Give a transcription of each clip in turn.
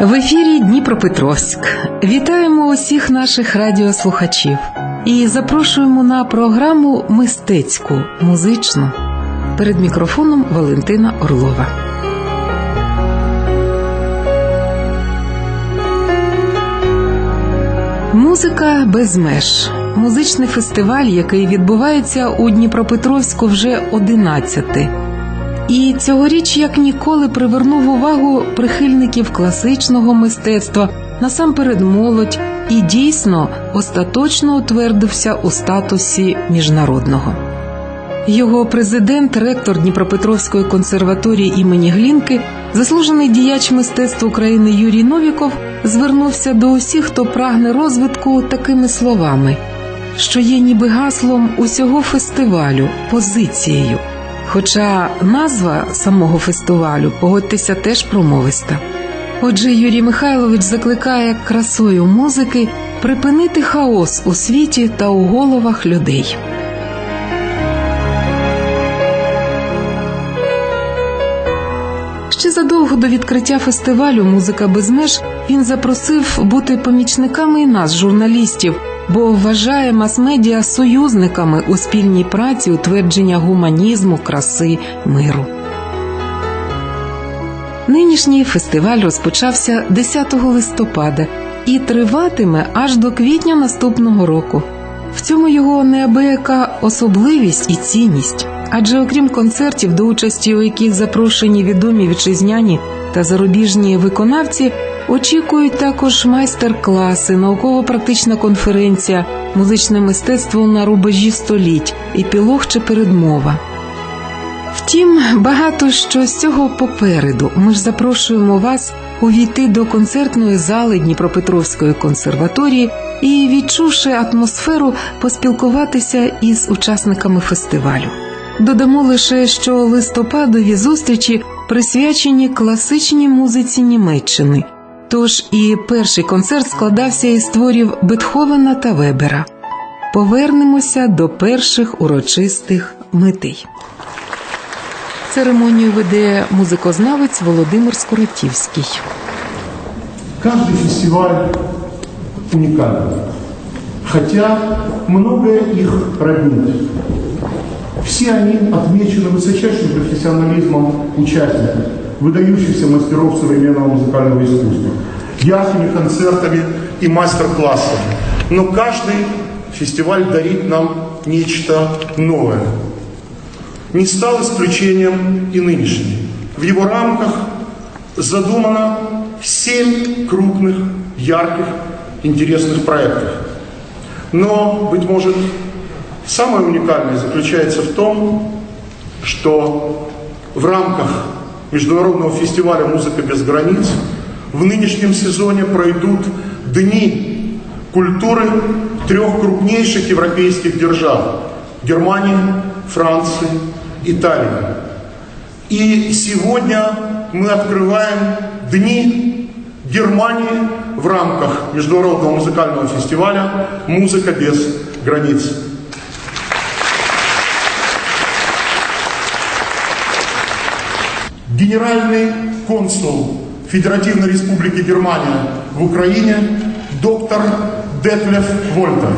В ефірі Дніпропетровськ. Вітаємо усіх наших радіослухачів і запрошуємо на програму мистецьку, музичну. Перед мікрофоном Валентина Орлова. Музика без меж. Музичний фестиваль, який відбувається у Дніпропетровську вже 11. І цьогоріч як ніколи привернув увагу прихильників класичного мистецтва, насамперед молодь, і дійсно остаточно утвердився у статусі міжнародного. Його президент, ректор Дніпропетровської консерваторії імені Глінки, заслужений діяч мистецтв України Юрій Новіков, звернувся до усіх, хто прагне розвитку такими словами, що є ніби гаслом усього фестивалю, позицією. Хоча назва самого фестивалю, погодьтеся, теж промовиста. Отже, Юрій Михайлович закликає красою музики припинити хаос у світі та у головах людей. Ще задовго до відкриття фестивалю Музика без меж він запросив бути помічниками і нас, журналістів, бо вважає мас-медіа союзниками у спільній праці утвердження гуманізму, краси, миру. Нинішній фестиваль розпочався 10 листопада і триватиме аж до квітня наступного року. В цьому його неабияка особливість і цінність. Адже окрім концертів, до участі у яких запрошені відомі вітчизняні та зарубіжні виконавці, очікують також майстер-класи, науково-практична конференція, музичне мистецтво на рубежі століть, епілог чи передмова. Втім, багато що з цього попереду. Ми ж запрошуємо вас увійти до концертної зали Дніпропетровської консерваторії і, відчувши атмосферу, поспілкуватися із учасниками фестивалю. Додамо лише, що листопадові зустрічі присвячені класичній музиці Німеччини. Тож і перший концерт складався із творів Бетховена та Вебера. Повернемося до перших урочистих митей. Церемонію веде музикознавець Володимир Скуратівський. Каждый фестиваль уникален, хотя многое их роднит. Все они отмечены высочайшим профессионализмом участников, Выдающихся мастеров современного музыкального искусства, яркими концертами и мастер-классами. Но каждый фестиваль дарит нам нечто новое. Не стал исключением и нынешний. В его рамках задумано семь крупных, ярких, интересных проектов. Но, быть может, самое уникальное заключается в том, что в рамках Международного фестиваля «Музыка без границ» в нынешнем сезоне пройдут дни культуры трех крупнейших европейских держав – Германии, Франции, Италии. И сегодня мы открываем дни Германии в рамках Международного музыкального фестиваля «Музыка без границ». Генеральный консул Федеративной Республики Германия в Украине доктор Детлев Вольтер.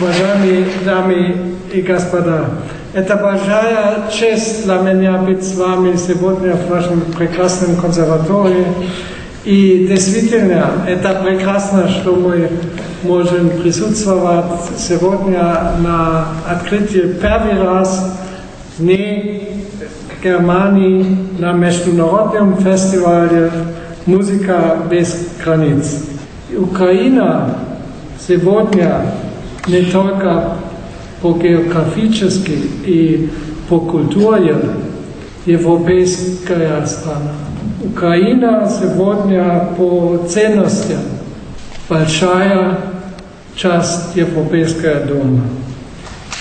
Уважаемые дамы и господа, это большая честь для меня быть с вами сегодня в нашем прекрасном консерватории. И действительно, это прекрасно, что мы можем присутствовать сегодня на открытии первый раз не в Германии на международном фестивале «Музыка без границ». Украина сегодня не только по географически и по культуре европейская страна. Украина сегодня по ценностям большая часть европейского дома.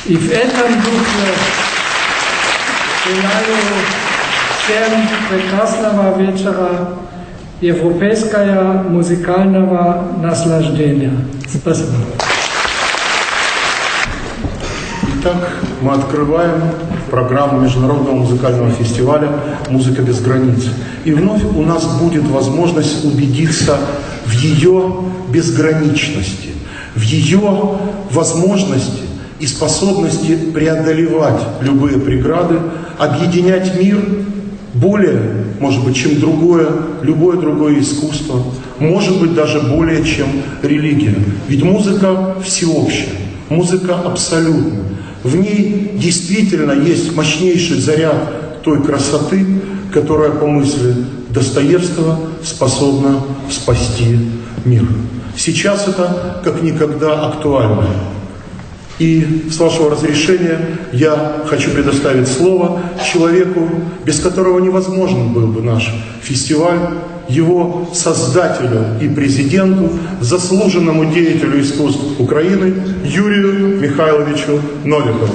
И в этом духе желаю всем прекрасного вечера европейского музыкального наслаждения. Спасибо. Итак, мы открываем программу Международного музыкального фестиваля «Музыка без границ». И вновь у нас будет возможность убедиться в ее безграничности, в ее возможности и способности преодолевать любые преграды, объединять мир более, может быть, чем другое, любое другое искусство, может быть, даже более, чем религия. Ведь музыка всеобщая, музыка абсолютная. В ней действительно есть мощнейший заряд той красоты, которая, по мысли Достоевского, способна спасти мир. Сейчас это как никогда актуально. И с вашего разрешения я хочу предоставить слово человеку, без которого невозможен был бы наш фестиваль, его создателю и президенту, заслуженному деятелю искусств Украины Юрию Михайловичу Новикову.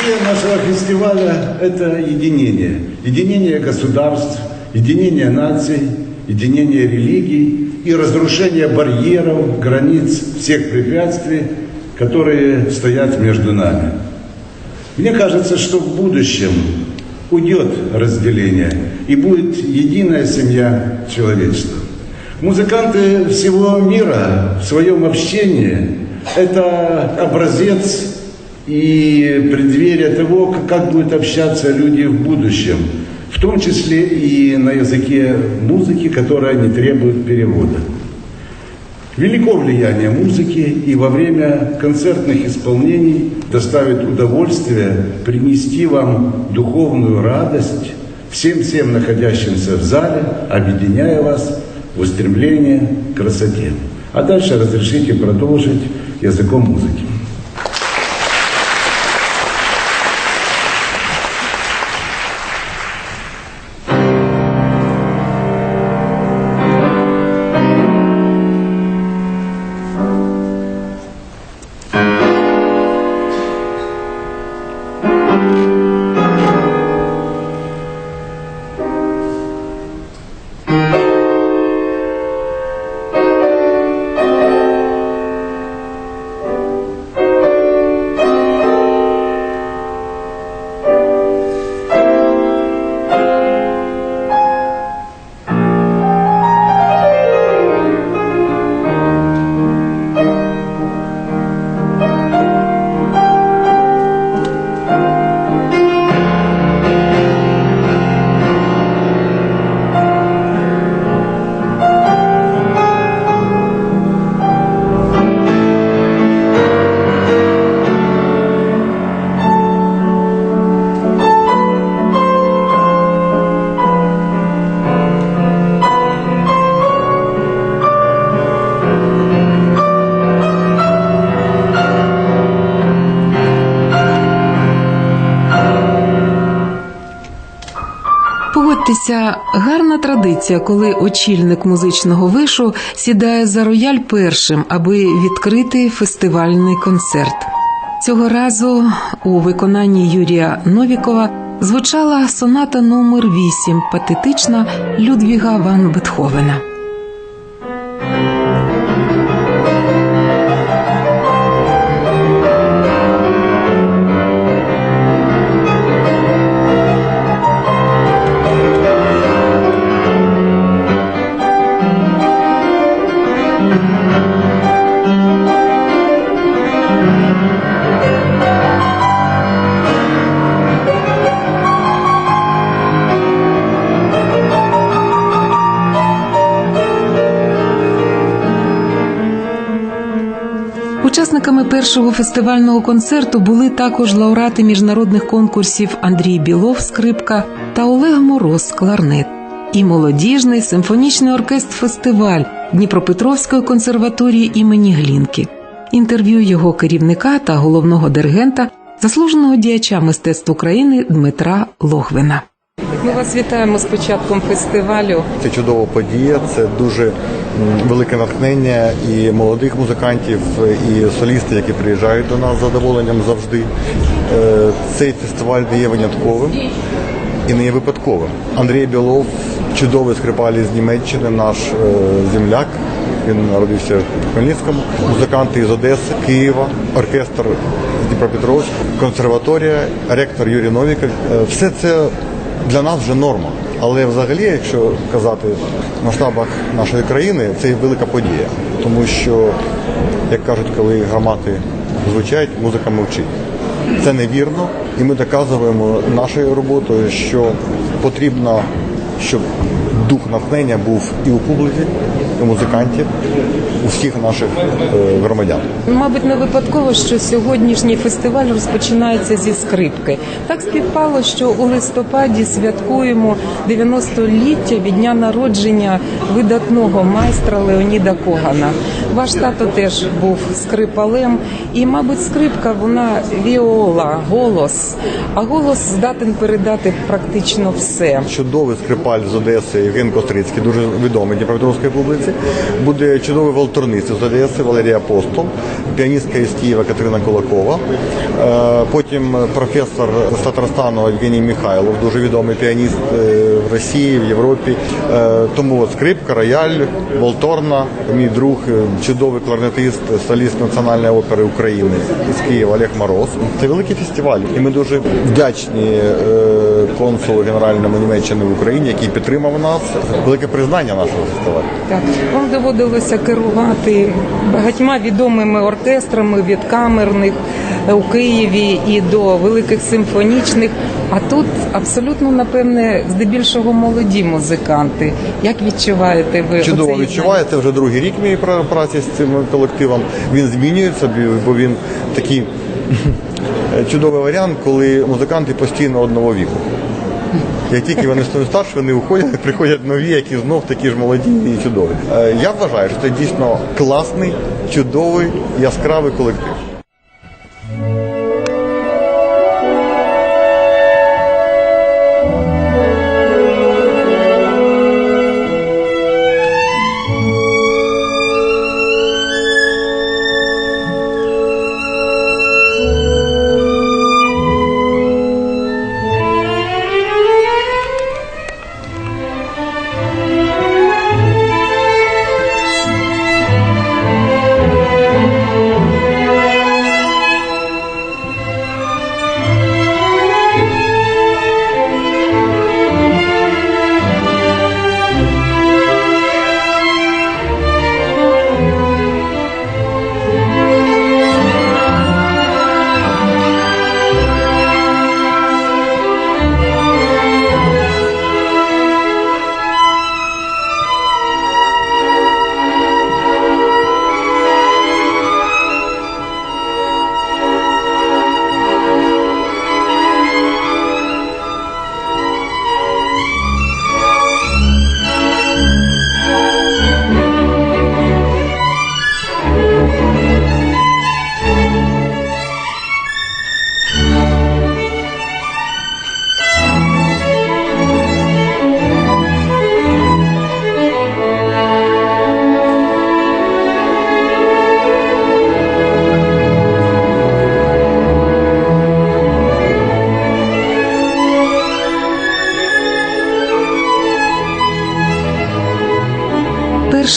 Идея нашего фестиваля – это единение. Единение государств, единение наций, единение религий и разрушение барьеров, границ, всех препятствий, которые стоят между нами. Мне кажется, что в будущем уйдет разделение и будет единая семья человечества. Музыканты всего мира в своем общении – это образец и преддверие того, как будут общаться люди в будущем, том числе и на языке музыки, которая не требует перевода. Велико влияние музыки и во время концертных исполнений доставит удовольствие принести вам духовную радость всем-всем находящимся в зале, объединяя вас в устремлении к красоте. А дальше разрешите продолжить языком музыки. Погодьтеся, гарна традиція, коли очільник музичного вишу сідає за рояль першим, аби відкрити фестивальний концерт. Цього разу у виконанні Юрія Новікова звучала соната номер 8 патетична Людвіга ван Бетховена. Учасниками першого фестивального концерту були також лауреати міжнародних конкурсів Андрій Білов скрипка та Олег Мороз кларнет і молодіжний симфонічний оркестр фестиваль Дніпропетровської консерваторії імені Глінки. Інтерв'ю його керівника та головного диригента, заслуженого діяча мистецтв України Дмитра Логвина. Ми вас вітаємо з початком фестивалю. Це чудова подія, це дуже велике натхнення і молодих музикантів, і солісти, які приїжджають до нас з задоволенням завжди. Е, Цей фестиваль не є винятковим і не є випадковим. Андрій Білов, чудовий скрипаль з Німеччини, наш е, земляк, Він народився в Хмельницькому. Музиканти із Одеси, Києва, оркестр Дніпропетровська, консерваторія, ректор Юрій Новіков. Е, Все це для нас вже норма. Але взагалі, якщо казати в масштабах нашої країни, це велика подія, тому що, як кажуть, коли гармати звучать, музика мовчить. Це невірно, і ми доказуємо нашою роботою, що потрібно, щоб дух натхнення був і у публіки, і музикантів, у всіх наших е, громадян. Мабуть, не випадково, що сьогоднішній фестиваль розпочинається зі скрипки. Так співпало, що у листопаді святкуємо 90-ліття від дня народження видатного майстра Леоніда Когана. Ваш тато теж був скрипалем, і, мабуть, скрипка вона віола, голос. А голос здатен передати практично все. Чудовий скрипаль з Одеси Євген Кострицький, дуже відомий Дніпропетровській публіці. Буде чудовий валторниць з Одеси Валерія Апостол, піаністка із Києва Катерина Кулакова. Е, Потім професор з Татарстану Євгеній Михайлов, дуже відомий піаніст е, в Росії, в Європі. Е, Тому скрипка, рояль, волторна, мій друг, чудовий кларнетист, соліст Національної опери України із Києва Олег Мороз. Це великий фестиваль, і ми дуже вдячні консулу генеральному Німеччини в Україні, який підтримав нас. Велике признання нашого фестивалю. Вам доводилося керувати багатьма відомими оркестрами від камерних е, у Києві і до великих симфонічних. А тут абсолютно напевне здебільшого молоді музиканти. Як відчуваєте ви Чудово оце відчуває. Це вже другий рік пра- праці з цим колективом. Він змінюється, бо він такий чудовий варіант, коли музиканти постійно одного віку. Як тільки вони стають старші, вони уходять, приходять нові, які знов такі ж молоді і чудові. Е, Я вважаю, що це дійсно класний, чудовий, яскравий колектив.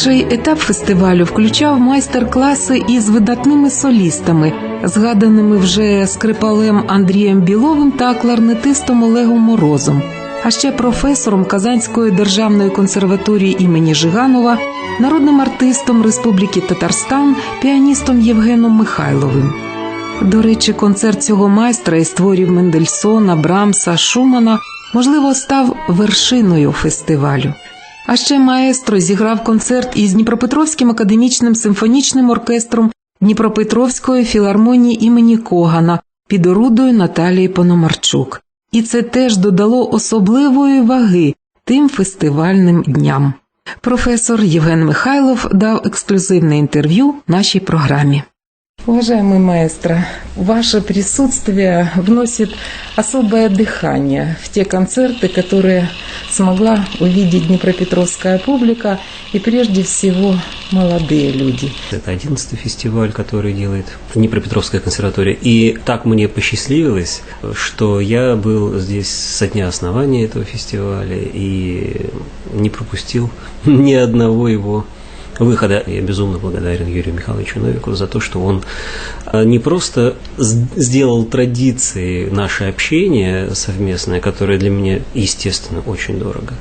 Перший етап фестивалю включав майстер-класи із видатними солістами, згаданими вже скрипалем Андрієм Біловим та кларнетистом Олегом Морозом, а ще професором Казанської державної консерваторії імені Жиганова, народним артистом Республіки Татарстан, піаністом Євгеном Михайловим. До речі, концерт цього майстра із творів Мендельсона, Брамса, Шумана можливо став вершиною фестивалю. А ще маестро зіграв концерт із Дніпропетровським академічним симфонічним оркестром Дніпропетровської філармонії імені Когана під орудою Наталії Пономарчук. І це теж додало особливої ваги тим фестивальним дням. Професор Євген Михайлов дав ексклюзивне інтерв'ю нашій програмі. Уважаемый маэстро, ваше присутствие вносит особое дыхание в те концерты, которые смогла увидеть Днепропетровская публика и прежде всего молодые люди. Это одиннадцатый фестиваль, который делает Днепропетровская консерватория. И так мне посчастливилось, что я был здесь со дня основания этого фестиваля и не пропустил ни одного его выхода. Я безумно благодарен Юрию Михайловичу Новику за то, что он э, не просто сделал традицией наше общение совместное, которое для меня, естественно, очень дорого,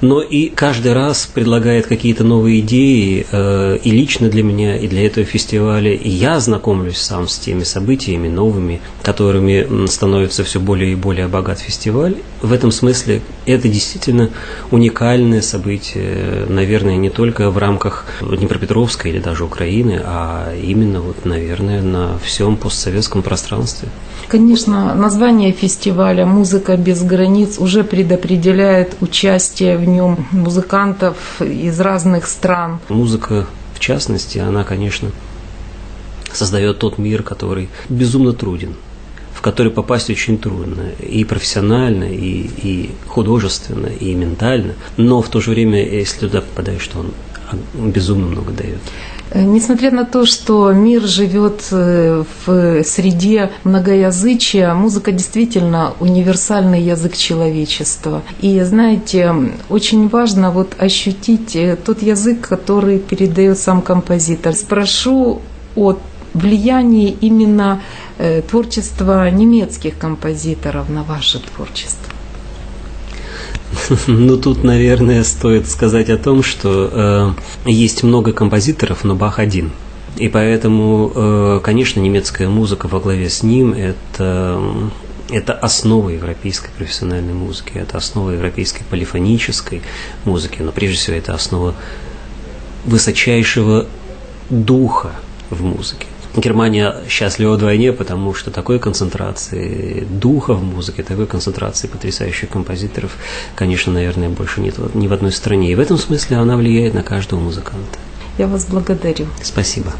но и каждый раз предлагает какие-то новые идеи э, и лично для меня, и для этого фестиваля. И я знакомлюсь сам с теми событиями новыми, которыми становится все более и более богат фестиваль. В этом смысле это действительно уникальное событие, наверное, не только в рамках Днепропетровской или даже Украины, а именно, вот, наверное, на всем постсоветском пространстве. Конечно, название фестиваля «Музыка без границ» уже предопределяет участие в нем музыкантов из разных стран. Музыка, в частности, она, конечно, создает тот мир, который безумно труден, который попасть очень трудно, и профессионально, и, и художественно, и ментально, но в то же время, если туда попадаешь, то он безумно много дает. Несмотря на то, что мир живет э, в среде многоязычия, музыка действительно универсальный язык человечества. И знаете, очень важно вот ощутить э, тот язык, который передает сам композитор. Спрошу о влиянии именно э, творчества немецких композиторов на ваше творчество. Ну, тут, наверное, стоит сказать о том, что э, есть много композиторов, но Бах один. И поэтому, э, конечно, немецкая музыка во главе с ним – это это основа европейской профессиональной музыки, это основа европейской полифонической музыки, но прежде всего это основа высочайшего духа в музыке. Германия счастлива вдвойне, потому что такой концентрации духа в музыке, такой концентрации потрясающих композиторов, конечно, наверное, больше нет ни в одной стране. И в этом смысле она влияет на каждого музыканта. Я вас благодарю. Спасибо.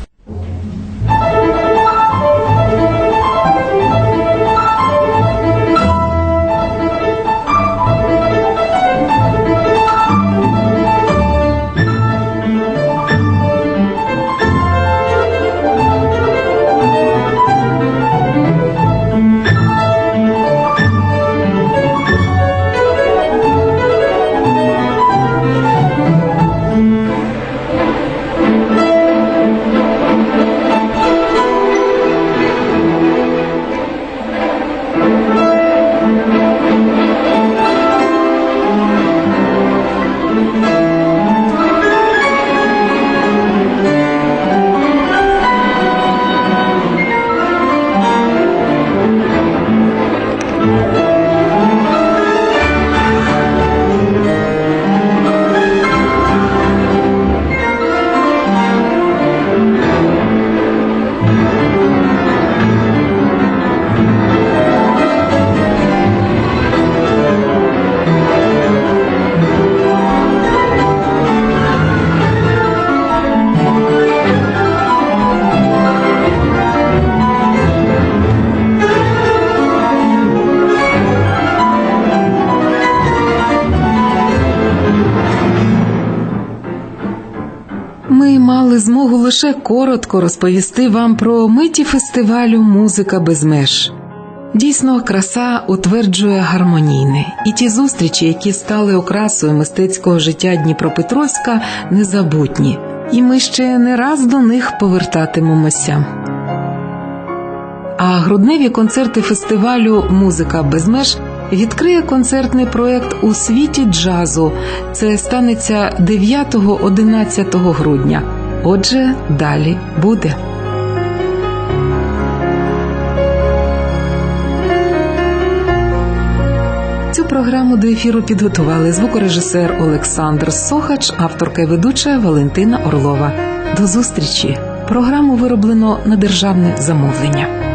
Лише коротко розповісти вам про миті фестивалю Музика без меж. Дійсно, краса утверджує гармонійне, і ті зустрічі, які стали окрасою мистецького життя Дніпропетровська, незабутні, і ми ще не раз до них повертатимемося. А грудневі концерти фестивалю Музика без меж відкриє концертний проект у світі джазу. Це станеться 9-11 грудня. Отже, далі буде. Цю програму до ефіру підготували звукорежисер Олександр Сохач, авторка і ведуча Валентина Орлова. До зустрічі! Програму вироблено на державне замовлення.